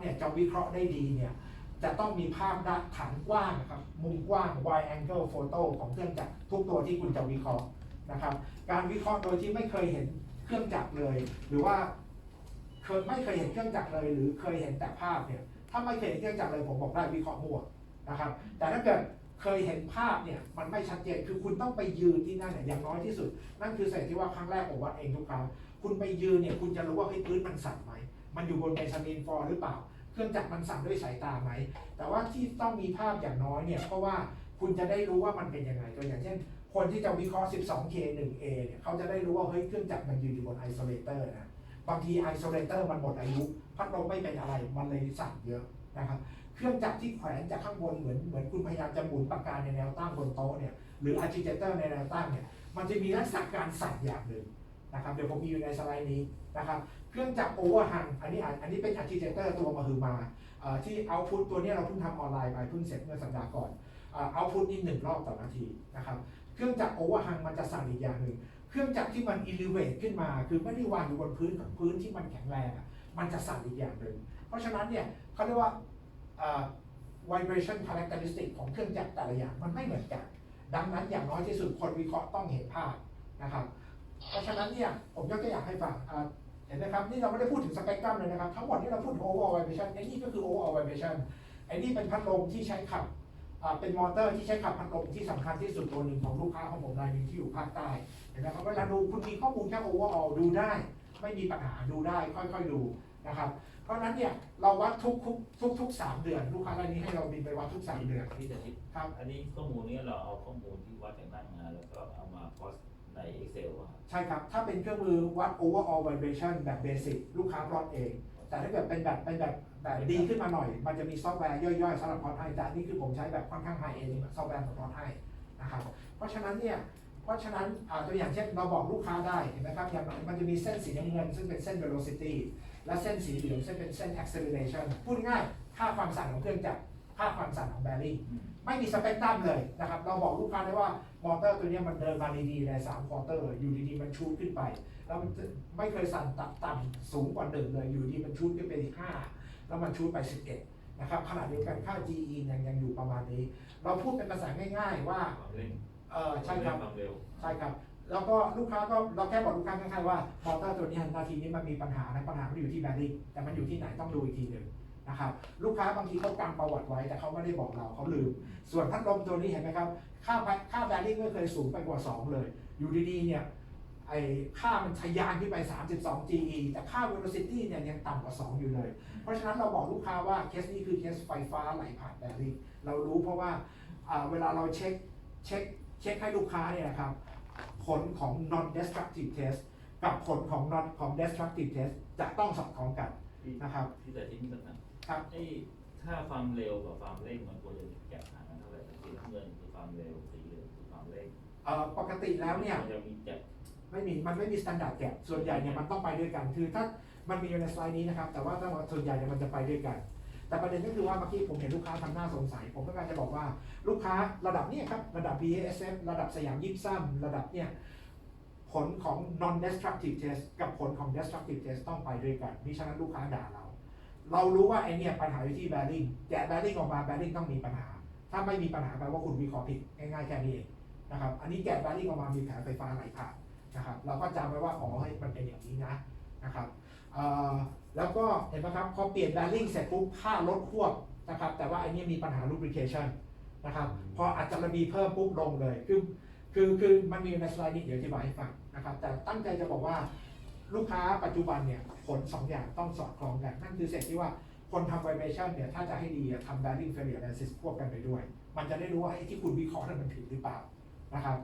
เนี่ยจะวิเคราะห์ได้ดีเนี่ยจะต้องมีภาพด้านฐานกว้างนะครับมุมกว้าง wide angle photo ของเครื่องจักรทุกตัวที่คุณจะวิเคราะห์นะครับ การวิเคราะห์โดยที่ไม่เคยเห็นเครื่องจักรเลย หรือว่าเคยไม่เคยเห็นเครื่องจักรเลย หรือเคยเห็นแต่ภาพเนี่ยถ้าไม่เคยเห็นเครื่องจักรเลยผมบอกได้วิเคราะห์มั่วนะครับ แต่ถ้าเกิดเคยเห็นภาพเนี่ยมันไม่ชัดเจนคือคุณต้องไปยืนที่นั่นเนี่ยอย่างน้อยที่สุด นั่นคือสาเหตุที่ว่าครั้งแรกผมวัดเองทุกครั้งคุณไปยืนเนี่ยคุณจะรู้ว่าเฮ้พื้นมันสั่นไหม มันอยู่บนเบซามินฟอร์หรือเปล่า เครื่องจักรมันสั่นด้วยสายตาไหม แต่ว่าที่ต้องมีภาพอย่างน้อยเนี่ยเพราะว่าคุณจะได้รู้ว่ามันเป็นยังไงตัวอย่างเช่น คนที่จะวิเคราะห์ 12K 1A เนี่ยเขาจะได้รู้ว่าเฮ้ยเครื่องจักรมันยืนอยู่บนไอโซเลเตอร์นะบางทีไอโซเลเตอร์มันหมดอายุพัดลมไม่เป็นอะไรมันเลยสั่นเยอะนะครับเครื่องจักรที่แขวนจากข้างบนเหมือนเหมือนคุณพยายามจะหมุนปากกาในแนวตั้งบนโต๊ะเนี่ยหรืออาร์จิเจเตอร์ในแนวตั้งเนี่ยมันจะมีลักษณะการสั่นอย่างหนึ่ง นะครับเดี๋ยวผมมีอยู่ในสไลด์นี้นะครับเครื่องจักรโอเวอร์ฮังอันนี้อันนี้เป็นอาร์จิเจเตอร์ตัวมาคือมาอที่เอาพุตตัวนี้เราเพิ่งทำออนไลน์ไปเพิ่งเสร็จเมื่อสัปดาห์ก่อนเอาพุตนี่หนึ่งรอบต่อนาทีนะครับเครื่องจักรโอเวอร์ฮังมันจะสั่นอีกอย่างหนึ่งเครื่องจักรที่มันอิเลเวตขึ้นมา คือไม่ได้วางอยู่บนพื้นกับพื้นที่มันแข็งแรงอะมันจะสั่นอีกอย่างหนึ่งเพราะฉะนั้นเนี่ยเขาเรียกว่า vibration characteristic ของเครื่องจักรแต่ละอย่างมันไม่เหมือนกัน ดังนั้นอย่างน้อยที่สุดคนวิเคราะห์ต้องเห็นภาพนะครับ เพราะฉะนั้นเนี่ยผมยกตัวอย่างให้ฟังอ่าเห็นไหมครับ นี่เราไม่ได้พูดถึงสเปกตรัมเลยนะครับ ทั้งหมดที่เราพูดถึง overall vibration ไอ้นี่ก็คือ overall vibration ไอ้นี่เป็นพัดลมที่ใช้ขับอ่าเป็นมอเตอร์ที่ใช้ขับพัดลมที่สำคัญที่สุดตัวหนึ่งของลูกค้าของผมรายหนึ่งที่อยู่ภาคใต้เห็นไหมครับเวลาดูคุณมีข้อมูลแค่ overall ดูได้ ไม่มีปัญหาดูได้ค่อยๆดูนะครับเพราะฉะนั้นเนี่ยเราวัดทุกทุกทุกทุกๆสามเดือน ลูกค้ารายนี้ให้เราบินไปวัดทุกสามเดือนที่จะคิดครับอันนี้ข้อมูลนี้เราเอาข้อมูลที่วัดจากนั่งมาแล้วก็เอามาโพสต์ ใน Excel อะครับใช่ครับ ถ้าเป็นเครื่องมือวัด overall vibration แบบเบสิ c ลูกค้าพลอตเอง แต่ถ้าเกิดเป็นแบบเป็นแบบแบบดีขึ้นมาหน่อย มันจะมีซอฟต์แวร์ย่อยๆสำหรับพลอตให้แต่อันนี่คือผมใช้แบบค่อนข้างไฮเอ็นซอฟต์แวร์ของพลอตให้นะครับเพราะฉะนั้นเนี่ยเพราะฉะนั้นอ่าตัวอย่างเช่นเราบอกลูกค้าได้เห็นไหมครับอย่างมันจะมีเส้นสีน้ำเงินซึ่งเป็นเส้น velocity และเส้นสีเหลืองซึ่งเป็นเส้น acceleration พูดง่ายค่าความสั่นของเครื่องจักรค่าความสั่นของ bearing ไม่มีสเปกตรัมเลยนะครับ เราบอกลูกค้าได้ว่ามอเตอร์ตัวเนี้ยมันเดินมาดีๆใน3ควอเตอร์ อยู่ดีๆมันชูดขึ้นไป แล้วมันจะไม่เคยสั่นต่ำต่ำสูงกว่าหนึ่งเลย อยู่ดีมันชูดขึ้นไปห้าแล้วมันชูดไป11นะครับขนาดเดียวกันค่า GE ยังยังอยู่ประมาณนี้ เราพูดเป็นภาษาง่าย ๆ ว่าความเร่งเออใช่ครับความเร็วใช่ครับแล้วก็ลูกค้าก็เราแค่บอกลูกค้าง่ายๆว่ามอเตอร์ตัวเนี้ยนาทีนี้มันมีปัญหานะปัญหาไม่ได้อยู่ที่แบตเตอรี่แต่มันอยู่ที่ไหนต้องดูอีกทีหนึ่ง นะครับลูกค้าบางทีเขากำประวัติไว้แต่เขาไม่ได้บอกเราเขาลืม ส่วนพัดลมตัวนี้เห็นไหมครับ ค่าค่าแบริ่งไม่เคยสูงไปกว่า 2 เลย อยู่ดีๆเนี่ยไอ้ค่ามันทะยานขึ้นไป 32 GE แต่ค่า velocity เนี่ยยังต่ำกว่า 2 อยู่เลย เพราะฉะนั้นเราบอกลูกค้าว่าเคสนี้คือเคสไฟฟ้าไหลผ่านแบริ่งเรารู้เพราะว่าเวลาเราเช็คเช็คเช็คให้ลูกค้าเนี่ยนะครับผลของ non destructive test กับผลของ non ของ destructive test จะต้องสอดคล้องกันนะครับที่แต่ที่นี่มันน ครับไอ้ถ้าความเร็วกับความเร่งมันควรจะแกะห่างกันเท่าไหร่สีน้ำเงินคือความเร็วสีเหลืองคือความเร่งเอ่อปกติแล้วเนี่ย มันจะมีแกะไม่มีมันไม่มี standard gap ส่วนใหญ่เนี่ยมันต้องไปด้วยกัน คือถ้ามันมีอยู่ในสไลด์นี้นะครับ แต่ว่าถ้าส่วนใหญ่เนี่ยมันจะไปด้วยกัน แต่ประเด็นก็คือว่าเมื่อกี้ผมเห็นลูกค้าทำหน้าสงสัย ผมต้องการจะบอกว่าลูกค้าระดับเนี้ครับระดับ BASF ระดับสยามยิปซัมระดับเนี่ยผลของ non destructive test กับผลของ destructive test ต้องไปด้วยกันมิฉะนั้นลูกค้าด่าเรา เรารู้ว่าไอเนี่ยปัญหาอยู่ที่ bearing แกะ bearing ออกมา bearing ต้องมีปัญหา ถ้าไม่มีปัญหาแปลว่าคุณวิเคราะห์ผิดง่ายๆแค่นี้เองนะครับอันนี้แกะ bearing ออกมามีแผลไฟฟ้าไหลผ่านนะครับเราก็จำไว้ว่าอ๋อเฮ้มันเป็นอย่างนี้นะนะครับแล้วก็เห็นไหมครับพอเปลี่ยนแบริ่งเสร็จปุ๊บค่ารถควบนะครับแต่ว่าไอ้นี่มีปัญหา lubrication นะครับพออัจจะมีเพิ่มปุ๊บลงเลยคือคือคือมันมีในสไลด์นี้เดี๋ยวอธิบายให้ฟังนะครับแต่ตั้งใจจะบอกว่า ลูกค้าปัจจุบันเนี่ยผลสองอย่างต้องสอดคล้องกัน นั่นคือเสร็จที่ว่าคนทำ vibration เนี่ยถ้าจะให้ดีอะทำ bearing failure analysis ควบกันไปด้วย มันจะได้รู้ว่าไอ้ที่คุณวิเคราะห์นั้นมันถูกหรือเปล่านะครับ